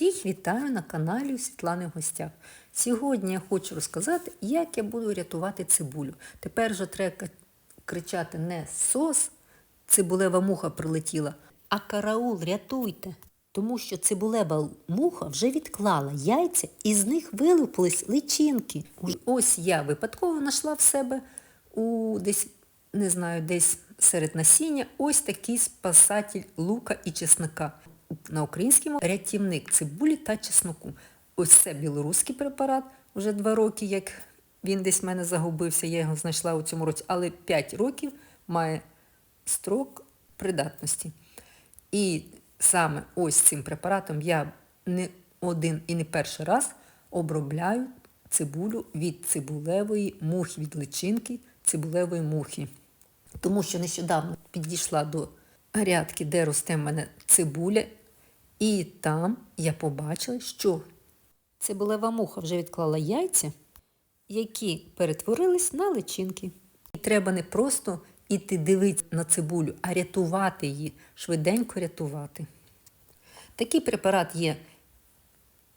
Всіх вітаю на каналі Світлани в. Сьогодні я хочу розказати, як я буду рятувати цибулю. Тепер вже треба кричати не сос, цибулева муха прилетіла, а караул, рятуйте. Тому що цибулева муха вже відклала яйця і з них вилупились личинки. Ось я випадково знайшла в себе у десь, не знаю, десь серед насіння ось такий спасатель лука і чесника. На українському рятівник цибулі та чесноку. Ось це білоруський препарат, вже два роки, як він десь в мене загубився, я його знайшла у цьому році, але 5 років має строк придатності. І саме ось цим препаратом я не один і не перший раз обробляю цибулю від цибулевої мухи, від личинки цибулевої мухи. Тому що нещодавно підійшла до грядки, де росте в мене цибуля, і там я побачила, що цибулева муха вже відклала яйця, які перетворились на личинки. І треба не просто іти дивитися на цибулю, а рятувати її, швиденько рятувати. Такий препарат є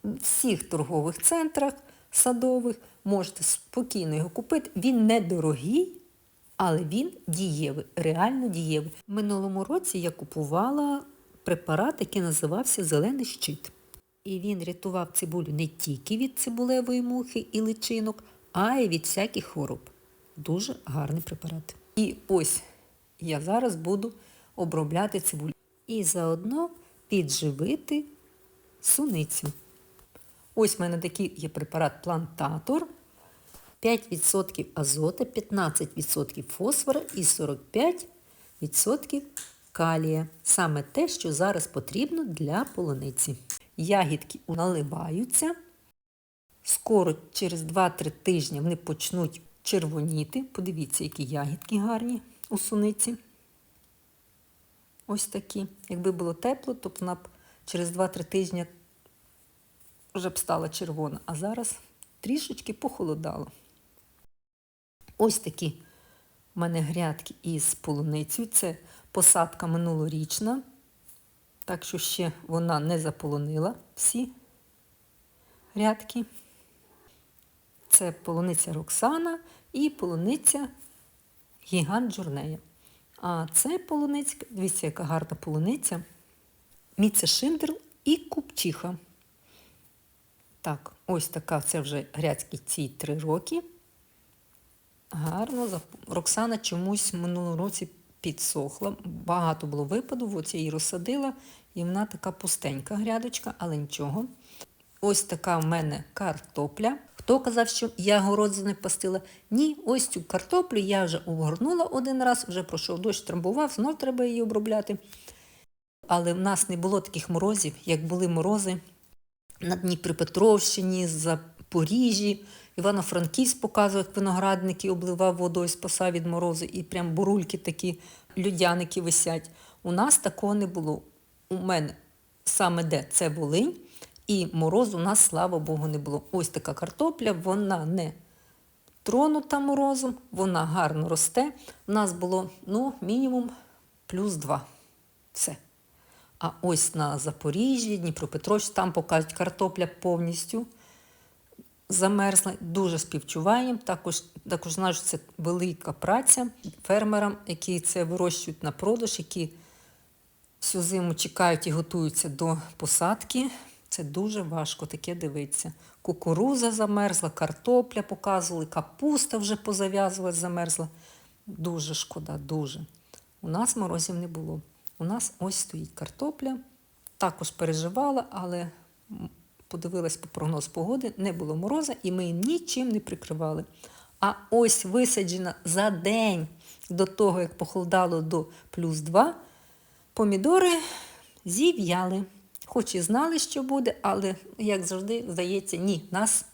в всіх торгових центрах садових. Можете спокійно його купити. Він недорогий, але він дієвий, реально дієвий. В минулому році я купувала препарат, який називався Зелений щит. І він рятував цибулю не тільки від цибулевої мухи і личинок, а й від всяких хвороб. Дуже гарний препарат. І ось я зараз буду обробляти цибулю. І заодно підживити суницю. Ось в мене такий є препарат плантатор. 5% азота, 15% фосфора і 45% калія. Саме те, що зараз потрібно для полуниці. Ягідки наливаються. Скоро через 2-3 тижні вони почнуть червоніти. Подивіться, які ягідки гарні у суниці. Ось такі. Якби було тепло, то вона б через 2-3 тижні вже б стала червона, а зараз трішечки похолодало. Ось такі в мене грядки із полуницею. Це посадка минулорічна, так що ще вона не заполонила всі грядки. Це полуниця Роксана і полуниця Гігант Журнея. А це полуниця, дивіться, яка гарна полуниця. Міце Шиндерл і Купчиха. Так, ось така це вже грядські ці три роки. Гарно. Роксана чомусь в минулому році підсохла. Багато було випаду, от я її розсадила, і вона така пустенька грядочка, але нічого. Ось така в мене картопля. Хто казав, що я город пастила? Ні, ось цю картоплю я вже обгорнула один раз, вже пройшов дощ, трамбував, знов треба її обробляти. Але в нас не було таких морозів, як були морози на Дніпропетровщині, Запоріжжі. Івано-Франківськ показував, як виноградники обливав водою, спасав від морозу, і прям бурульки такі, людяники висять. У нас такого не було. У мене саме де це Волинь, і морозу у нас, слава Богу, не було. Ось така картопля, вона не тронута морозом, вона гарно росте. У нас було ну, мінімум плюс два. Все. А ось на Запоріжжі, Дніпропетровськ, там покажуть картопля повністю замерзла. Дуже співчуваємо. Також, також знаю, що це велика праця фермерам, які це вирощують на продаж, які всю зиму чекають і готуються до посадки. Це дуже важко таке дивитися. Кукуруза замерзла, картопля показували, капуста вже позав'язувалась, замерзла. Дуже шкода, дуже. У нас морозів не було. У нас ось стоїть картопля. Також переживала, але подивилась по прогноз погоди, не було мороза, і ми нічим не прикривали. А ось висаджена за день до того, як похолодало до плюс 2, помідори зів'яли. Хоч і знали, що буде, але, як завжди, здається, ні, нас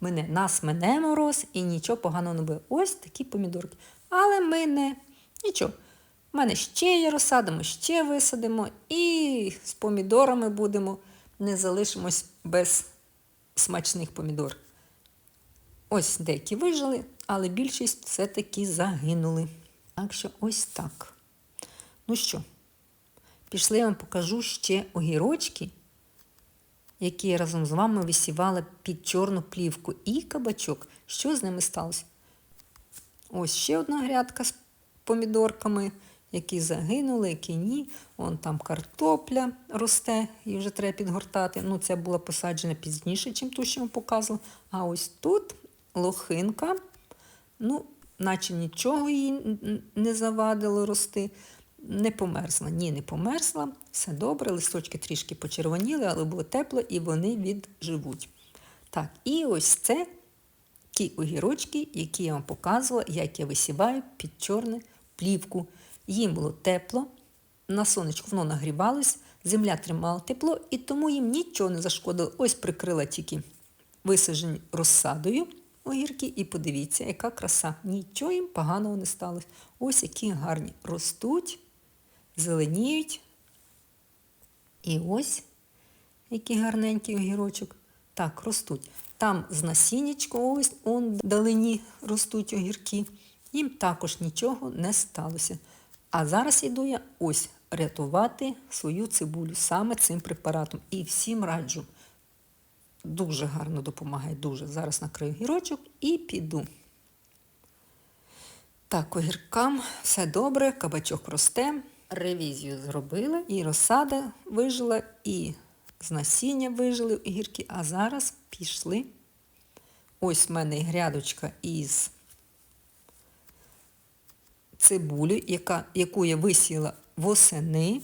мене, нас мене мороз і нічого поганого не буде. Ось такі помідорки. Але ми не нічого. У мене ще є розсадимо, ще висадимо, і з помідорами будемо, не залишимось без смачних помідор. Ось деякі вижили, але більшість все-таки загинули. Так що ось так. Ну що, пішли я вам покажу ще огірочки, які я разом з вами висівала під чорну плівку, і кабачок. Що з ними сталося? Ось ще одна грядка з помідорками, які загинули, які ні. Вон там картопля росте і вже треба підгортати. Ну, це була посаджена пізніше, чим ту, що ми показували. А ось тут лохинка, ну, наче нічого їй не завадило рости. Не померзла. Ні, не померзла. Все добре, листочки трішки почервоніли, але було тепло і вони відживуть. Так, і ось це ті огірочки, які я вам показувала, як я висіваю під чорну плівку. Їм було тепло, на сонечку воно нагрівалось, земля тримала тепло, і тому їм нічого не зашкодило. Ось прикрила тільки висаджені розсадою огірки, і подивіться, яка краса. Нічого їм поганого не сталося. Ось які гарні ростуть, зеленіють. І ось який гарненький огірочок. Так, ростуть. Там з насіннячка, ось он вдалині ростуть огірки. Їм також нічого не сталося. А зараз йду я ось рятувати свою цибулю саме цим препаратом. І всім раджу. Дуже гарно допомагає, дуже. Зараз накрию гірочок і піду. Так, огіркам все добре, кабачок росте. Ревізію зробили, і розсада вижила, і з насіння вижили огірки. А зараз пішли. Ось в мене грядочка із цибулі, яка, яку я висіяла восени.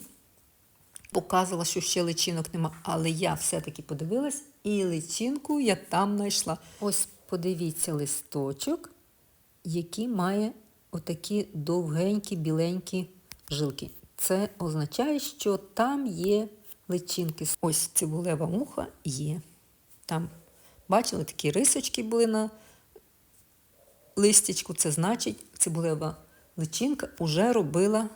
Показувала, що ще личинок нема, але я все-таки подивилась, і личинку я там знайшла. Ось подивіться листочок, який має отакі довгенькі біленькі жилки. Це означає, що там є личинки. Ось цибулева муха є. Там, бачили, такі рисочки були на листячку. Це значить, цибулева личинка вже робила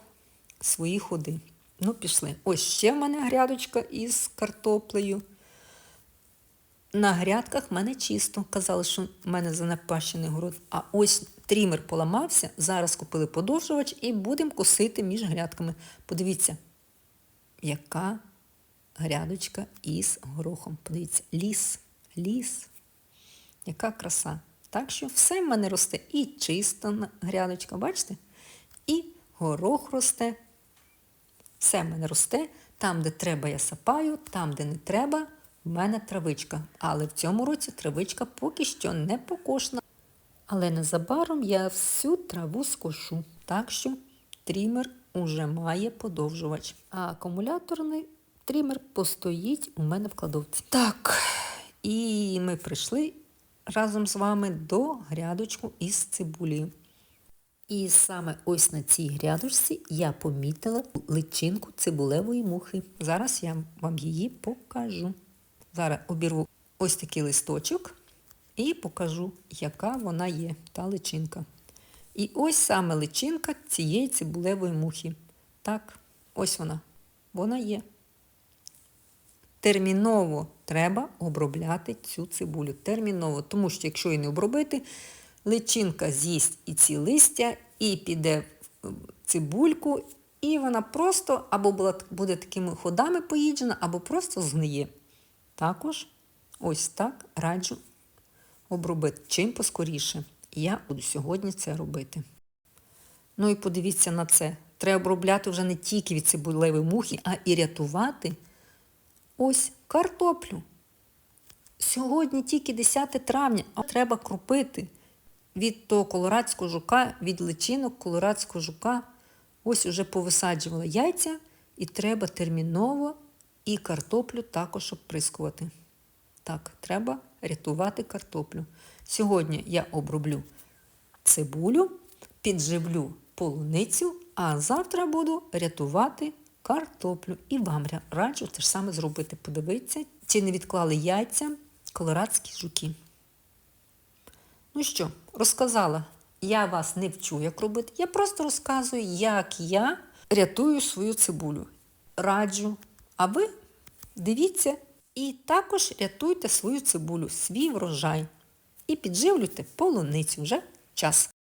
свої ходи. Ну, пішли. Ось ще в мене грядочка із картоплею. На грядках в мене чисто. Казали, що в мене занепащений город. А ось трімер поламався. Зараз купили подовжувач і будемо косити між грядками. Подивіться, яка грядочка із горохом. Подивіться, ліс, ліс. Яка краса. Так що все в мене росте і чиста грядочка, бачите? І горох росте. Все в мене росте. Там, де треба, я сапаю, там, де не треба, в мене травичка. Але в цьому році травичка поки що не покошена. Але незабаром я всю траву скошу. Так що трімер уже має подовжувач. А акумуляторний трімер постоїть у мене в кладовці. Так, і ми прийшли разом з вами до грядочку із цибулею. І саме ось на цій грядочці я помітила личинку цибулевої мухи. Зараз я вам її покажу. Зараз обірву ось такий листочок і покажу, яка вона є, та личинка. І ось саме личинка цієї цибулевої мухи. Так, ось вона. Вона є. Терміново треба обробляти цю цибулю. Терміново, тому що якщо її не обробити, личинка з'їсть і ці листя, і піде в цибульку, і вона просто або буде такими ходами поїджена, або просто згниє. Також ось так раджу обробити. Чим поскоріше. Я буду сьогодні це робити. Ну і подивіться на це. Треба обробляти вже не тільки від цибулевої мухи, а і рятувати ось картоплю. Сьогодні тільки 10 травня, а треба крупити від того колорадського жука, від личинок колорадського жука. Ось уже повисаджувала яйця, і треба терміново і картоплю також оприскувати. Так, треба рятувати картоплю. Сьогодні я оброблю цибулю, підживлю полуницю, а завтра буду рятувати картоплю. І вам раджу те ж саме зробити. Подивіться, чи не відклали яйця колорадські жуки. Ну що, розказала. Я вас не вчу, як робити. Я просто розказую, як я рятую свою цибулю. Раджу. А ви дивіться і також рятуйте свою цибулю, свій врожай. І підживлюйте полуницю вже час.